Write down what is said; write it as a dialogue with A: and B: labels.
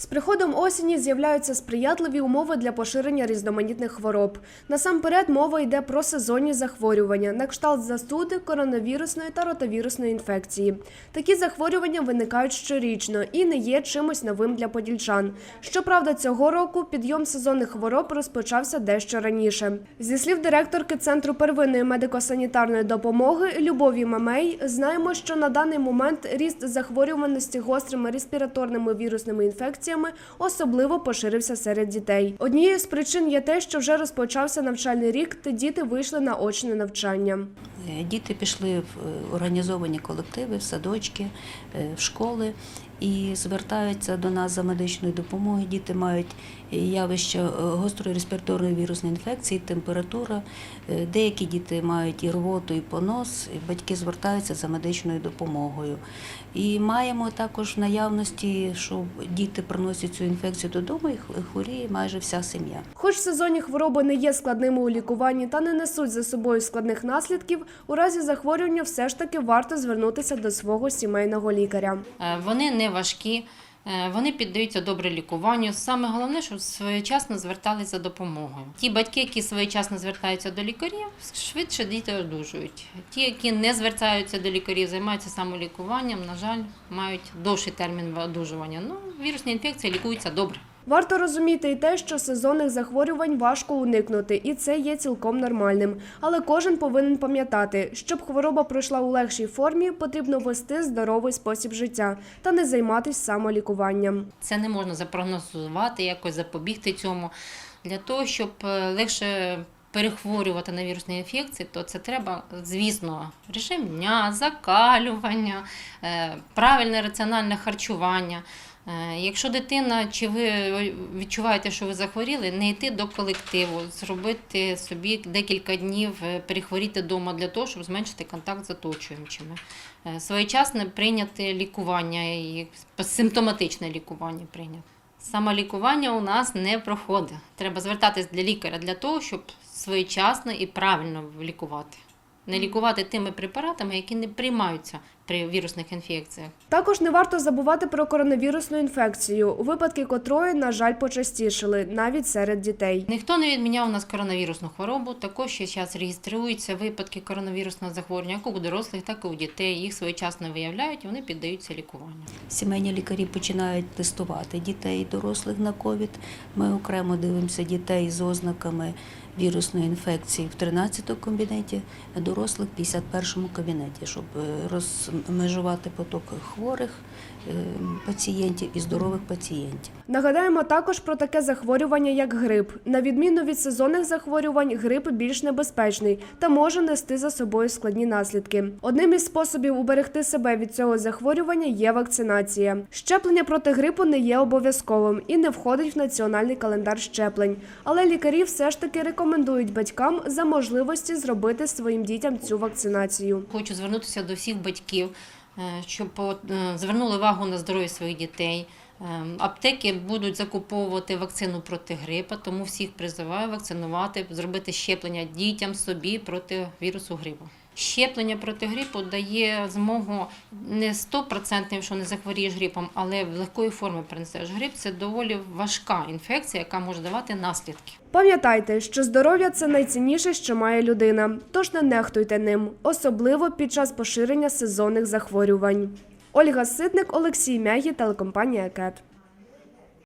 A: З приходом осені з'являються сприятливі умови для поширення різноманітних хвороб. Насамперед мова йде про сезонні захворювання, на кшталт застуди, коронавірусної та ротавірусної інфекції. Такі захворювання виникають щорічно і не є чимось новим для подільчан. Щоправда, цього року підйом сезонних хвороб розпочався дещо раніше. Зі слів директорки Центру первинної медико-санітарної допомоги Любові Мамей, знаємо, що на даний момент ріст захворюваності гострими респіраторними вірусними інфекціями особливо поширився серед дітей. Однією з причин є те, що вже розпочався навчальний рік, та діти вийшли на очне навчання.
B: Е, Діти пішли в е, організовані колективи, в садочки, е, в школи і звертаються до нас за медичною допомогою. Діти мають явище гострої респіраторної вірусної інфекції, температура. Деякі діти мають і рвоту, і понос. і Батьки звертаються за медичною допомогою. І маємо також в наявності, що діти приносять цю інфекцію додому і хворіє майже вся сім'я.
A: Хоч сезонні хвороби не є складними у лікуванні та не несуть за собою складних наслідків, у разі захворювання все ж таки варто звернутися до свого сімейного лікаря.
C: Е, Вони не важкі, е, вони піддаються добре лікуванню. Саме головне, щоб своєчасно звертались за допомогою. Ті батьки, які своєчасно звертаються до лікарів, швидше діти одужують. Ті, які не звертаються до лікарів, займаються самолікуванням, на жаль, мають довший термін одужування. Ну, вірусні інфекції лікуються добре.
A: Варто розуміти і те, що сезонних захворювань важко уникнути, і це є цілком нормальним. Але кожен повинен пам'ятати, щоб хвороба пройшла у легшій формі, потрібно вести здоровий спосіб життя та не займатися самолікуванням.
C: Це не можна запрогнозувати, якось запобігти цьому. Для того, щоб е, легше перехворювати на вірусні інфекції, то це треба, звісно, режим дня, закалювання, е, правильне раціональне харчування. Е, Якщо дитина чи ви відчуваєте, що ви захворіли, не йти до колективу, зробити собі декілька днів, е, перехворіти вдома для того, щоб зменшити контакт з оточуючими. Е, Своєчасне прийняти лікування і симптоматичне лікування прийняти. Самолікування у нас не проходить. Треба звертатись до лікаря для того, щоб своєчасно і правильно лікувати. Не лікувати тими препаратами, які не приймаються при вірусних інфекціях.
A: Також не варто забувати про коронавірусну інфекцію, випадки котрої, на жаль, почастішили навіть серед дітей.
C: Ніхто не відміняв у нас коронавірусну хворобу. Також ще зараз реєструються випадки коронавірусного захворювання як у дорослих, так і у дітей. Їх своєчасно виявляють і вони піддаються лікуванню.
B: Сімейні лікарі починають тестувати дітей і дорослих на ковід. Ми окремо дивимося дітей з ознаками вірусної інфекції в 13 кабінеті, а дорослих в 51 кабінеті, щоб е, розмежувати поток хворих е, пацієнтів і здорових пацієнтів.
A: Нагадаємо також про таке захворювання, як грип. На відміну від сезонних захворювань, грип більш небезпечний та може нести за собою складні наслідки. Одним із способів уберегти себе від цього захворювання є вакцинація. Щеплення проти грипу не є обов'язковим і не входить в національний календар щеплень. Але лікарі все ж таки рекомендують батькам за можливості зробити своїм дітям цю вакцинацію.
C: Хочу звернутися до всіх батьків, е, щоб е, звернули увагу на здоров'я своїх дітей. Е, Аптеки будуть закуповувати вакцину проти грипа, тому всіх призиваю вакцинувати, зробити щеплення дітям собі проти вірусу грипу. Щеплення проти грипу дає змогу не 100%, що не захворієш грипом, але в легкої форми принесеш грип. Це доволі важка інфекція, яка може давати наслідки.
A: Пам'ятайте, що здоров'я це найцінніше, що має людина, тож не нехтуйте ним, особливо під час поширення сезонних захворювань. Ольга Ситник, Олексій Мягі, телекомпанія КЕТ.